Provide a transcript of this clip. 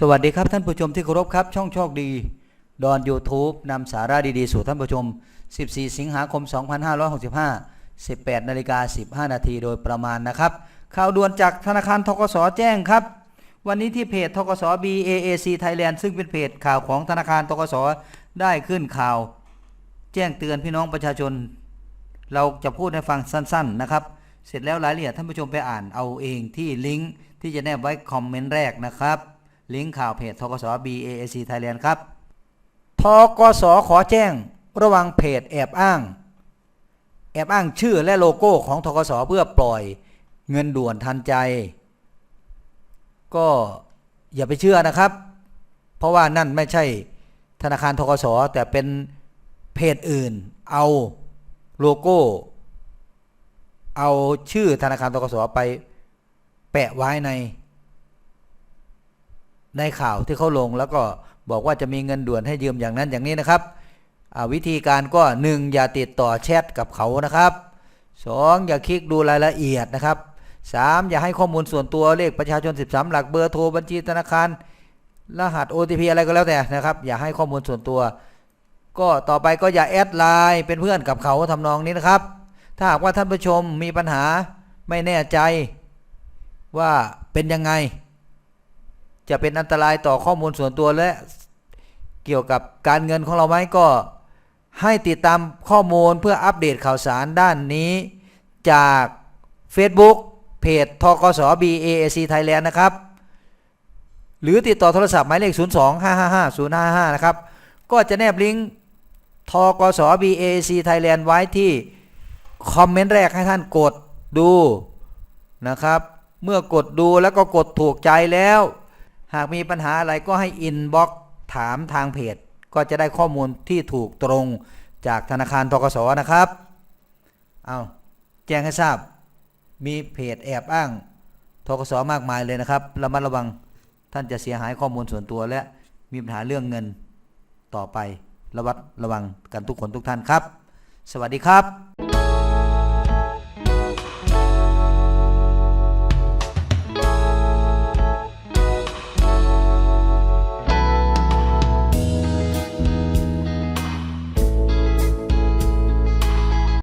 สวัสดีครับท่านผู้ชมที่เคารพครับ ช่องโชคดีดอน YouTube นำสาระดี ๆ สู่ท่านผู้ชม 14 สิงหาคม 2565 18นาฬิกา15 นาทีโดยประมาณนะครับ ข่าวด่วนจากธนาคารทกสแจ้งครับ วันนี้ที่เพจทกส BAAC Thailand ซึ่งเป็นเพจข่าวของธนาคารทกสได้ขึ้นข่าว แจ้งเตือนพี่น้องประชาชน เราจะพูดให้ฟังสั้น ๆ นะครับ เสร็จแล้วรายละเอียดท่านผู้ชมไปอ่านเอาเองที่ลิงก์ที่จะแนบไว้คอมเมนต์แรกนะครับ ลิงก์ข่าวเพจทกส BAAC Thailand ครับทกสขอแจ้งระวังเพจแอบอ้าง แอบอ้างชื่อและโลโก้ของทกสเพื่อปล่อยเงินด่วนทันใจ ก็อย่าไปเชื่อนะครับ เพราะว่านั่นไม่ใช่ธนาคารทกสแต่เป็นเพจอื่น เอาโลโก้ เอาชื่อธนาคารทกสไปแปะไว้ใน ในข่าวที่เขาลงแล้วก็บอกว่าจะมีเงินด่วนให้ยืมอย่างนั้นอย่างนี้นะครับวิธีการก็ 1. อย่าติดต่อแชทกับเขานะครับ 2. อย่าคลิกดูรายละเอียดนะครับ 3. อย่าให้ข้อมูลส่วนตัวเลขประชาชน 13 หลักเบอร์โทรบัญชีธนาคาร รหัส OTP อะไรก็แล้วแต่นะครับ อย่าให้ข้อมูลส่วนตัว ก็ต่อไปก็อย่าแอดไลน์เป็นเพื่อนกับเขาทำนองนี้นะครับ ถ้าหากว่าท่านผู้ชมมีปัญหาไม่แน่ใจว่าเป็นยังไง จะเป็นอันตรายต่อข้อมูลส่วนตัวและเกี่ยวกับการเงินของเราไหมก็ให้ติดตามข้อมูลเพื่ออัปเดตข่าวสารด้านนี้ จาก Facebook เพจทกส BAC Thailand นะครับ หรือติดต่อโทรศัพท์หมายเลข 0 2 5 5 5 0 5 5 นะครับ ก็จะแนบลิงก์ทกส BAC Thailand ไว้ที่คอมเมนต์แรกให้ท่านกดดูนะครับ เมื่อกดดูแล้วก็กดถูกใจแล้ว หากมีปัญหาอะไรก็ให้อินบ็อกถามทางเพจ ก็จะได้ข้อมูลที่ถูกตรงจากธนาคารทกสนะครับ เอาแจ้งให้ทราบ มีเพจแอบอ้างทกสมากมายเลยนะครับระมัดระวังท่านจะเสียหายข้อมูลส่วนตัวและมีปัญหาเรื่องเงินต่อไประวัดระวังกันทุกคนทุกท่านครับ สวัสดีครับ